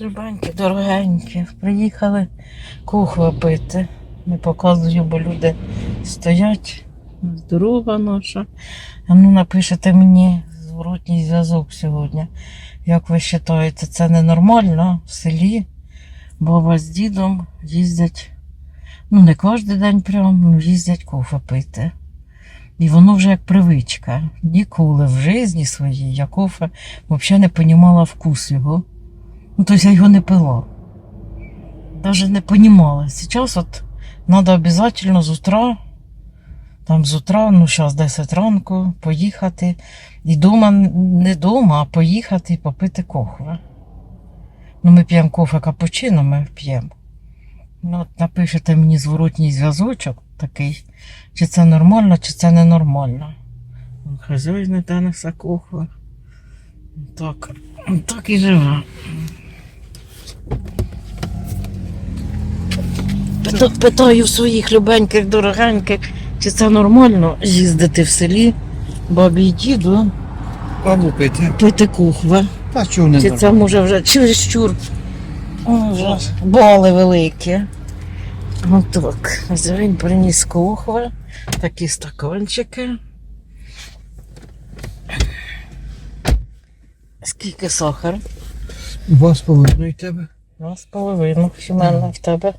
Любенькі, дорогенькі, приїхали кухва пити. Не показую, бо люди стоять. Дорога наша. А ну напишете мені зворотній зв'язок сьогодні. Як ви вважаєте, це ненормально в селі? Баба з дідом їздять, ну не кожен день прям, ну їздять кофе пити. І воно вже як привичка. Ніколи в житті своїй я кофе взагалі не понімала вкус його. Ну, тобто я його не пила. Даже не понімала. Зараз от треба обов'язково з утра, там з утра, ну зараз 10 ранку, поїхати. І дома, не дома, а поїхати і попити кохве. Ну, ми п'ємо кофе капучино, ми п'ємо. Ну, от напишете мені зворотній зв'язочок такий, чи це нормально, чи це ненормально. Хазяй не несе кохве. Так, так і живе. Пита- Питаю своїх любеньких, дорогеньких, чи це нормально їздити в селі бабі й діду Бабу пити. пити кухве. Та чого не Чи це може вже чересчур О, вже бали великі. Отак. Він приніс кухве, такі стаканчики. Скільки сахар? Два з половиною тебе. Два з половиною. У мене в тебе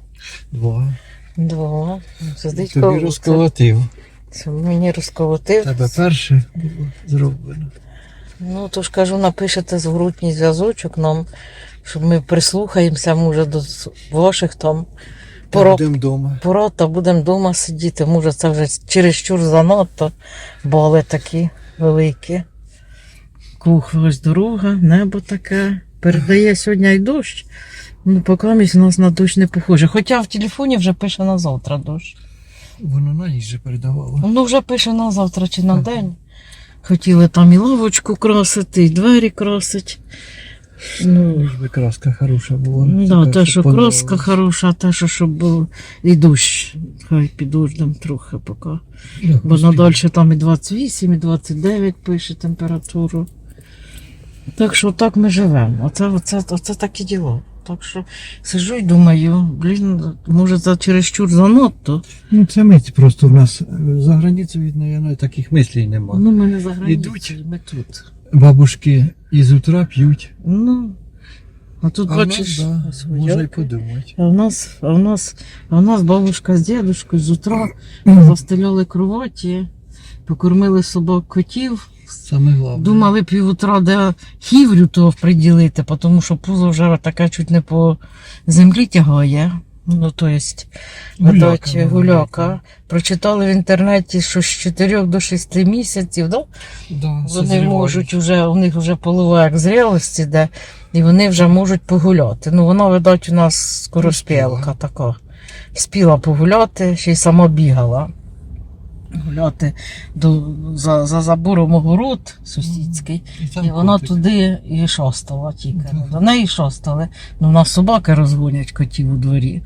Два. два. Сидить Тобі коло- розколотив. Це мені розколотив. Тебе перше було зроблено. Ну, то ж кажу, напишете зворотній зв'язочок нам, щоб ми прислухаємося, може, до ваших там Та. Будемо вдома. Порад, та будемо вдома сидіти. Може, це вже чересчур занадто, бали такі великі. Кухва ось дорога, небо таке. Передає сьогодні й дощ. Ну, поки у нас на дощ не похоже. Хоча в телефоні вже пише на завтра дощ. Воно на ніч же передавало. Ну, вже пише на завтра чи на день. Хотіли там і лавочку красити, і двері красить. Ну, би краска хороша була. Ну, да, те, що краска хороша, те, що щоб був і дощ. Хай під дождем трохи поки. Бо надалі там і 28, і 29 пише температуру. Так що так ми живемо. Оце, оце, оце такі діло. Так що сижу і думаю, блін, може це чересчур занадто. Ну це ми просто в нас е, за границею від наверное, таких мислей нема. Ну, ми не за границею, Ідуть. ми тут. Бабушки із утра п'ють. Ну, а тут А бачиш, нас, да, можна й подумати. А в нас, а в нас, а в нас бабушка з дідушкою з утра застеляли кроваті, покормили собак котів. Саме головне. Думали півутра, де хіврю того приділити, тому що пузо вже таке чуть не по землі тягає. Ну, то есть, Гуляка видать, гуляка. Прочитали в інтернеті, що з 4 до 6 місяців, да? Да, вони можуть вже, у них вже полова як зрілості, де, і вони вже можуть погуляти. Ну, вона, видать, у нас скороспілка така. Спіла погуляти, ще й сама бігала. Гуляти до, за, за забором огород сусідський. там І вона котик. туди і шостала тільки. Так. До неї шостали. Ну, у нас собаки розгонять котів у дворі.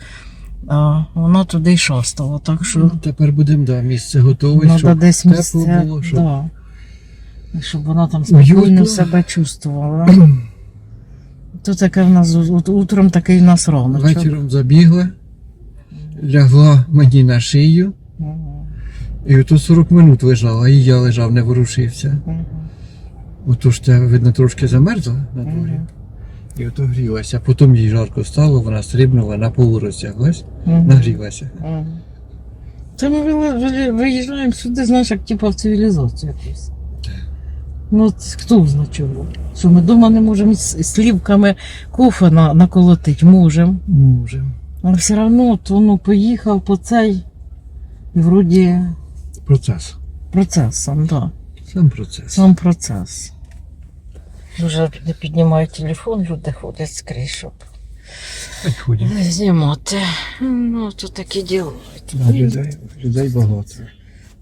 А вона туди й шостала. Так що Ну, тепер будемо да, місце готове, треба щоб десь тепло місце. було, щоб Да. І Щоб вона там спокійно себе чувствувала. Тут таке в нас от утром такий в нас раночок. вечором забігла, лягла мені на шию. І ото 40 минут лежала, і я лежав, не ворушився. Мгм. Ото те, видно, трошки замерзла на дворі. І ото грілася. Потім їй жарко стало, вона стрибнула, на полу розтяглась, нагрілася. Це ми виїжджаємо сюди, знаєш, як типу в цивілізацію якусь. Ну, хто знає чого? Що ми вдома не можемо з слівками кофе на, наколотити, можемо. Можем. Але все одно то ну, поїхав по цей, і вроді Процес. процес сам, да. Сам процес. Сам процес. Дуже не піднімають телефон, люди ходять скрізь, щоб Так ходять. не знімати. Ну, то такі діло. Да, людей, людей багато.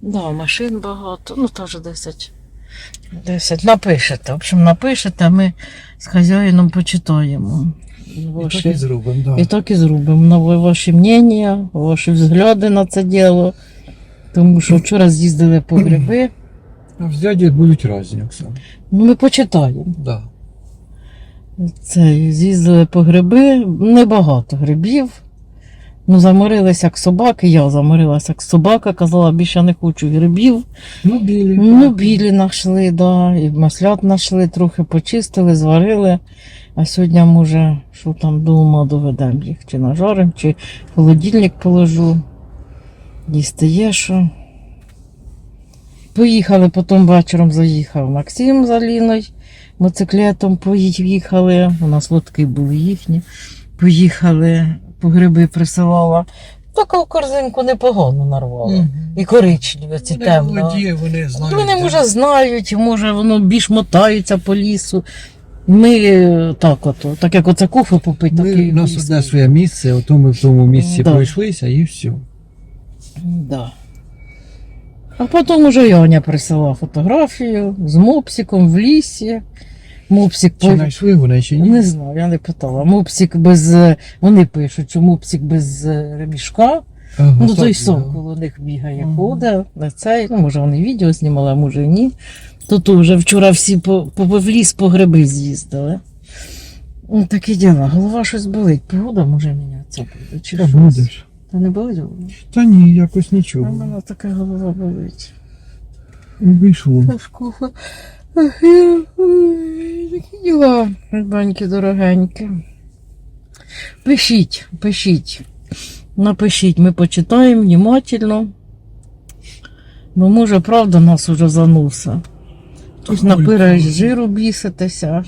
Да, машин багато, ну теж 10. 10. Напишете. В общем, напишете, а ми з хазяїном почитаємо. І так і зробимо, да. і так і зробимо. Ваші мнення, ваші взгляди на це діло. Тому що вчора з'їздили по гриби. А взгляді будуть різні, Оксана. Ну, ми почитаємо. Да. Це, з'їздили по гриби, небагато грибів. Ну, заморилися як собаки, я заморилася як собака, казала, більше не хочу грибів. Ну, білі. Ну, білі знайшли, да, і маслят знайшли, трохи почистили, зварили. А сьогодні, може, що там дома доведемо їх, чи нажарим, чи в холодильник положу. Їсти є що. Поїхали, потім вечором заїхав Максим з Аліною. Моциклетом поїхали. У нас лодки були їхні. Поїхали, по гриби присилала. Така в корзинку непогано нарвала. Мгм. І коричневі, ці Вони темно. молоді, вони знають. Вони може знають, може воно більш мотаються по лісу. Ми е, так ото, так як оце кофе і у нас одне своє місце, ото ми в тому місці Да. пройшлися і все. Да. А потім уже Яня присила фотографію з мопсиком в лісі. Мопсик Чи по... знайшли вони чи ні? Не знаю, я не питала. Мопсик без. е, Вони пишуть, що мопсик без е, ремішка. Ага, Ну, той да. сок коло них бігає, Мгм. ходить, на цей, ну, може, вони відео знімали, а може ні. То то вже вчора всі по, по, в ліс по гриби з'їздили. Ну, такі діла. Голова щось болить. Погода може мінятися буде. Чи щось. Та не болить голова? Та ні, якось нічого. мене така голова болить. Обійшло. Пашкова. Ах, я- ой, Такі діла, баньки дорогенькі. Пишіть, пишіть. Напишіть, ми почитаємо внимательно. Бо може, правда, нас уже зануса. Хтось Ой, напираєш жиру біситися.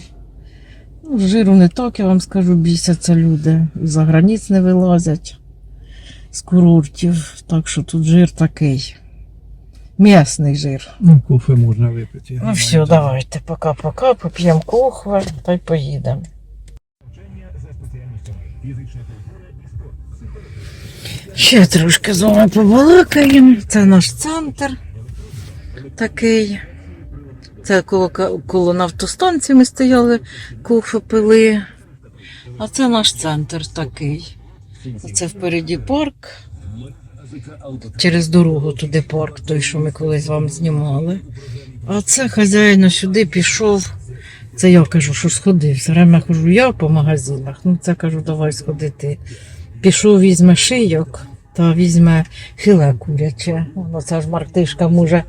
Ну, жиру не так, я вам скажу, бісяться люди. За границь не вилазять з курортів. Так що тут жир такий. М'ясний жир. Ну, кофе можна випити. Ну все, так. давайте, пока-пока, поп'ємо кохве та й поїдемо. Ще трошки з вами побалакаємо. Це наш центр такий. Це коло, коло на автостанції ми стояли, кофе пили. А це наш центр такий. Це впереді парк. Через дорогу туди парк, той, що ми колись вам знімали. А це хазяїн сюди пішов. Це я кажу, що сходив. Все время хожу я по магазинах. Ну це кажу, давай сходити. Пішов, візьме шийок та візьме філе куряче. Ну це ж мартишка може.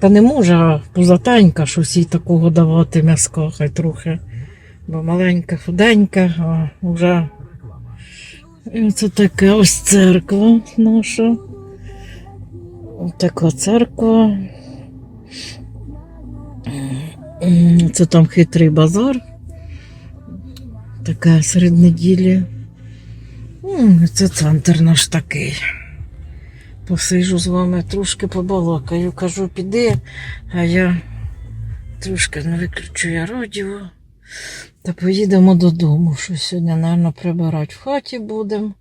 Та не може, а пузатенька, щось їй такого давати м'яска, хай трохи. Бо маленька, худенька, а вже. І оце таке ось церква наша. Така церква. Це там хитрий базар. Таке серед неділі. Це центр наш такий. Посижу з вами, трошки побалакаю. Кажу, піди, а я трошки не виключу я радіо. Та поїдемо додому. Що сьогодні, мабуть, прибирати в хаті будемо.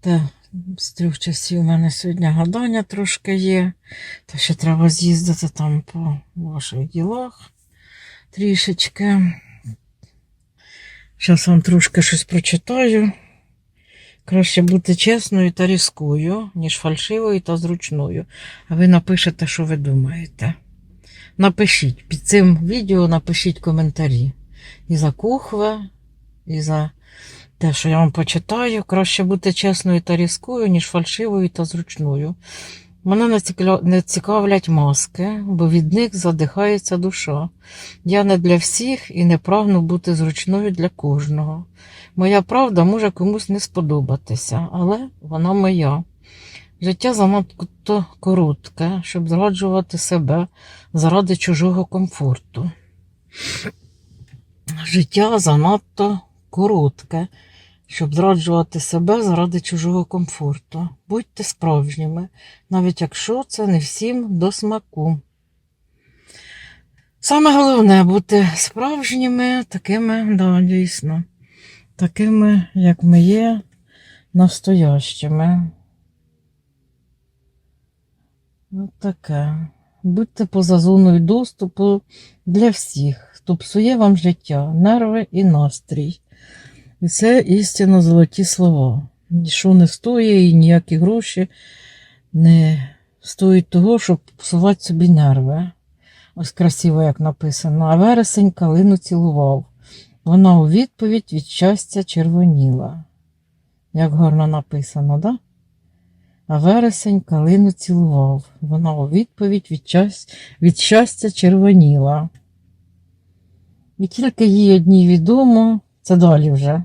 Та з трьох часів у мене сьогодні гадання трошки є. Та ще треба з'їздити там по ваших ділах трішечки. Зараз вам трошки щось прочитаю. Краще бути чесною та різкою, ніж фальшивою та зручною. А ви напишете, що ви думаєте. Напишіть під цим відео напишіть коментарі. І за кухве, і за те, що я вам почитаю. Краще бути чесною та різкою, ніж фальшивою та зручною. Мене не цікавлять маски, бо від них задихається душа. Я не для всіх і не прагну бути зручною для кожного. Моя правда може комусь не сподобатися, але вона моя. Життя занадто коротке, щоб зраджувати себе заради чужого комфорту. Життя занадто коротке, щоб зраджувати себе заради чужого комфорту. Будьте справжніми, навіть якщо це не всім до смаку. Саме головне бути справжніми, такими, да, дійсно, такими, як ми є, настоящими. От таке. Будьте поза зоною доступу для всіх, хто псує вам життя, нерви і настрій. І це істинно золоті слова. Нічого не стоїть і ніякі гроші не стоїть того, щоб псувати собі нерви. Ось красиво, як написано. А вересень калину цілував. Вона у відповідь від щастя червоніла. Як гарно написано, да? А вересень калину цілував. Вона у відповідь від, щас- від щастя червоніла. І тільки їй одній відомо, це далі вже.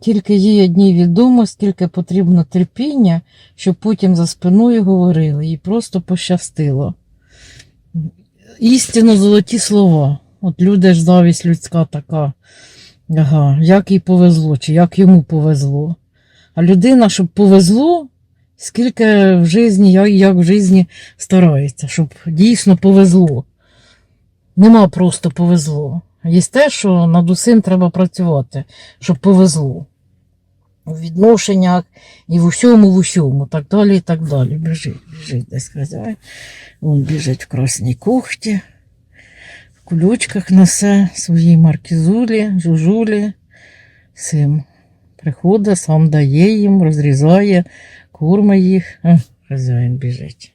Тільки їй одній відомо, скільки потрібно терпіння, щоб потім за спиною говорили, їй просто пощастило. Істинно золоті слова. От люди ж завість людська така. Ага, як їй повезло, чи як йому повезло. А людина, щоб повезло, скільки в житті, як, як в житті старається, щоб дійсно повезло. Нема просто повезло. Є те, що над усім треба працювати, щоб повезло. У відношеннях і в усьому, в усьому, так далі і так далі. Біжить, біжить десь хазяїн. Він біжить в красній кухті, в кулючках несе свої маркізулі, жужулі. Сим приходить, сам дає їм, розрізає, курми їх. А, хазяїн біжить.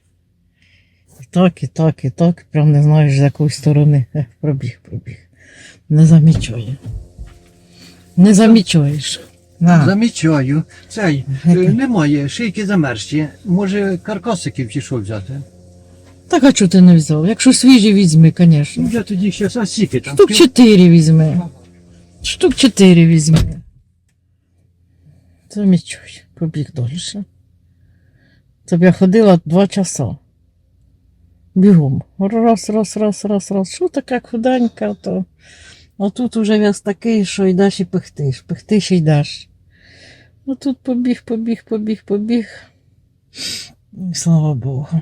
І так, і так, і так. Прям не знаєш, з якої сторони. Пробіг, пробіг. Не замічає. Не замічаєш. На. Замічаю. Цей е, немає, шийки замерзші. Може, каркасиків чи що взяти? Так а чого ти не взяв? Якщо свіжі візьми, звісно. Ну, я тоді ще а скільки там. Штук Пів- чотири візьми. Штук чотири візьми. Замічуй, побіг далі. Тобі я ходила два часа. Бігом. Раз, раз, раз, раз, раз. Що таке худенька, то. А тут уже вес такий, що йдеш і пихтиш. Пихтиш і йдеш. А тут побіг, побіг, побіг, побіг. Слава Богу.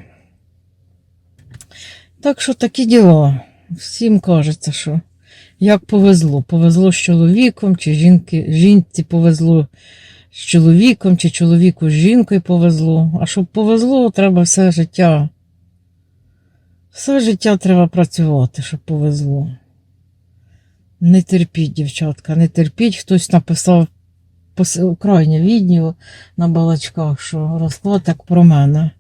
Так що такі діла. Всім кажеться, що як повезло. Повезло з чоловіком, чи жінки, жінці повезло з чоловіком, чи чоловіку з жінкою повезло. А щоб повезло, треба все життя. Все життя треба працювати, щоб повезло. Не терпіть, дівчатка, не терпіть. Хтось написав крайнє відео на балачках, що розклад як про мене.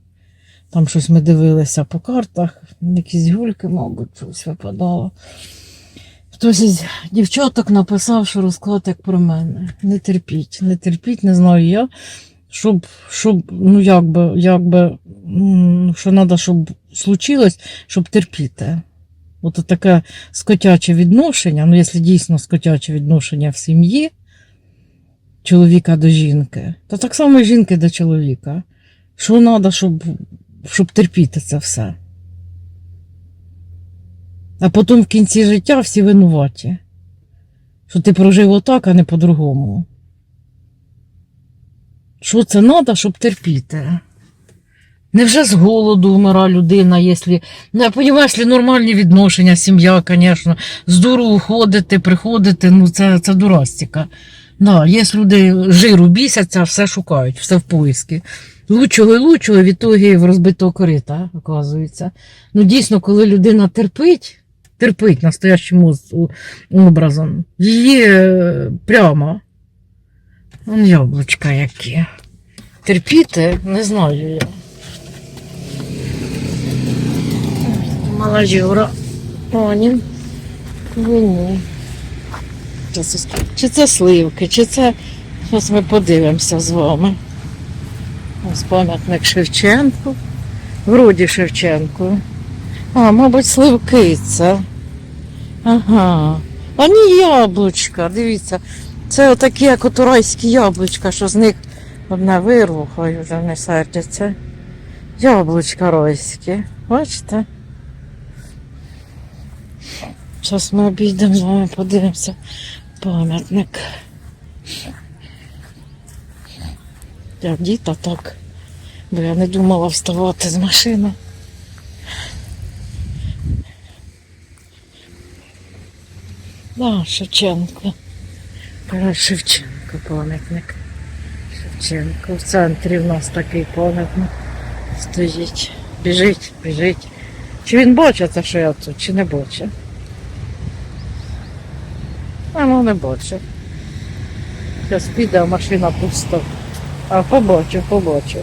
Там щось ми дивилися по картах, якісь гульки, мабуть, щось випадало. Хтось із дівчаток написав, що розклад як про мене. Не терпіть, не терпіть, не знаю я. Щоб, щоб ну як би, що треба, щоб случилось, щоб терпіти. От таке скотяче відношення, ну якщо дійсно скотяче відношення в сім'ї чоловіка до жінки, то так само і жінки до чоловіка. Що треба, щоб, щоб терпіти це все. А потім в кінці життя всі винуваті. Що ти прожив отак, а не по-другому. Що це треба, щоб терпіти? Невже з голоду вмира людина, якщо. Ну, я розумію, якщо нормальні відношення, сім'я, звісно, з дуру уходити, приходити, ну це, це дурастика. Да, є люди жиру бісяться, все шукають, все в поиски. Лучого і лучого від того в розбитого корита, оказується. Ну, дійсно, коли людина терпить, терпить настоящим образом, її е, прямо. Вон яблучка які. Терпіти, не знаю я. Мала Юра. Онін. Ні. Чи це, сливки, чи це. Зараз ми подивимося з вами. Ось пам'ятник Шевченку. Вроді Шевченку. А, мабуть, сливки це. Ага. А ні яблучка, дивіться. Це отакі, як от райські яблучка, що з них одне вирву, хай вже не сердяться. Яблучка райські. Бачите? Зараз ми обійдемо з вами, подивимося. Пам'ятник. Я діта так. Бо я не думала вставати з машини. Да, Шевченко. Тарас Шевченко пам'ятник. Шевченко. В центрі в нас такий пам'ятник стоїть. Біжить, біжить. Чи він бачить, що я тут, чи не бачить? А ну не бачить. Зараз піде, а машина пуста. А побачу, побачу.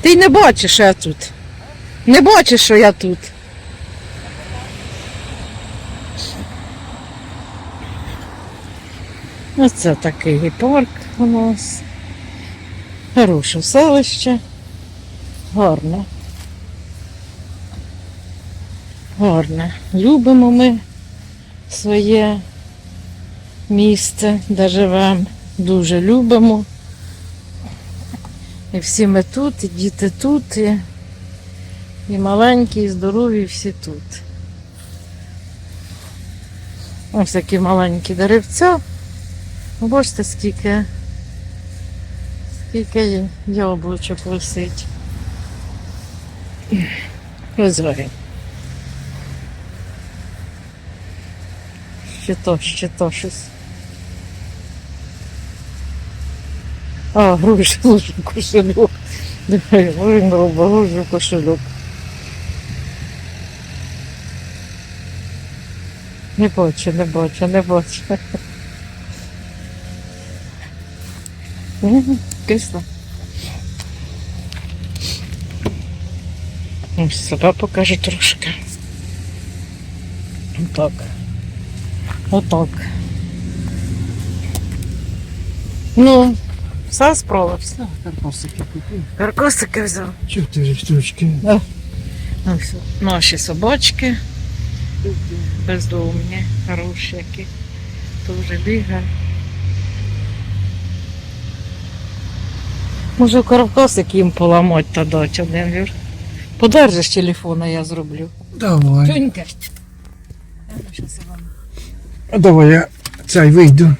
Ти не бачиш, що я тут. Не бачиш, що я тут. Оце такий парк у нас. Хороше селище. Гарне. Гарне. Любимо ми своє місце, де живемо. Дуже любимо. І всі ми тут, і діти тут, і, і маленькі, і здорові, всі тут. Ось такі маленькі деревця. Ну, Бачите, скільки, скільки яблучок висить. Ось горі. Ще то, ще то щось. А, груші, кошельок. Давай, він робить груші, кошельок. Не бачу, не бачу, не бачу. М, Кисло. Себе покажу трошки. Отак. Отак. Ну, все справився. Так, каркосики купив. Каркосики взяв. Чотири штучки. Ось наші собачки. Бездомні, хороші які. Дуже бігають. Може каркосик їм поламати та дати один вір. Подержиш телефона, я зроблю. Давай. Тюнька. Вам. Давай я цей вийду.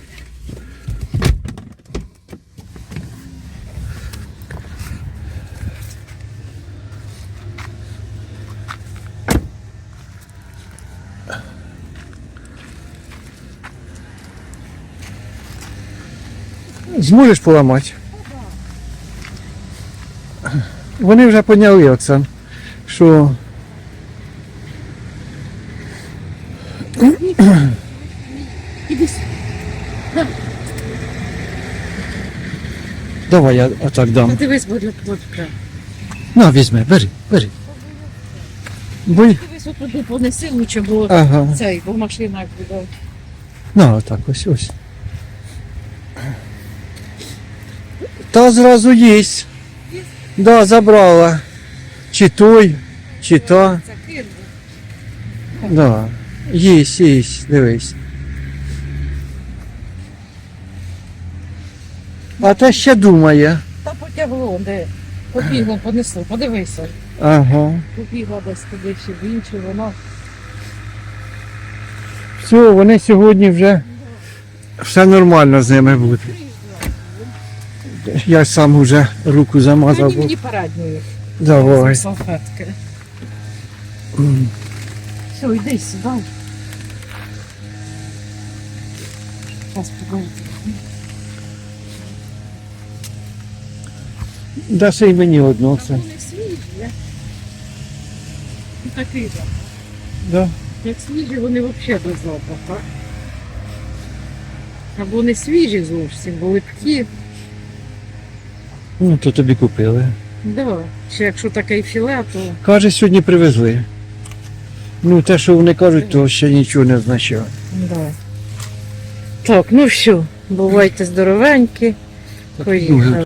Зможеш поламати? Вони вже поняли, Оксан, що Давай я отак дам. Подивись, будь ласка. На, візьми, бери, бери. Бо... Дивись, отуди понеси лучше, бо Ага. цей, бо машина як буде. На, отак, ось ось. Та зразу їсть. Да, забрала. Чи той, чи та. Да. Їсть, їсть, дивись. А те ще думає. Та потягло, де побігло, понесло, подивися. Ага. Побігла десь туди чи в іншу, воно. Все, вони сьогодні вже все нормально з ними буде. Я сам вже руку замазав. Мені мені парадньої. Давай. Салфетки. М. Все, йди сюди. Зараз покажу. Даси й мені одну це. Вони свіжі. Ну, Такий запах. Да. Як свіжі, вони взагалі без запаху. Або не свіжі зовсім, бо липкі. Ну, то тобі купили. Да. Чи якщо таке філе, то Каже, сьогодні привезли. Ну, те, що вони кажуть, то ще нічого не означає. да. Так, ну все, бувайте здоровенькі. Поїхали.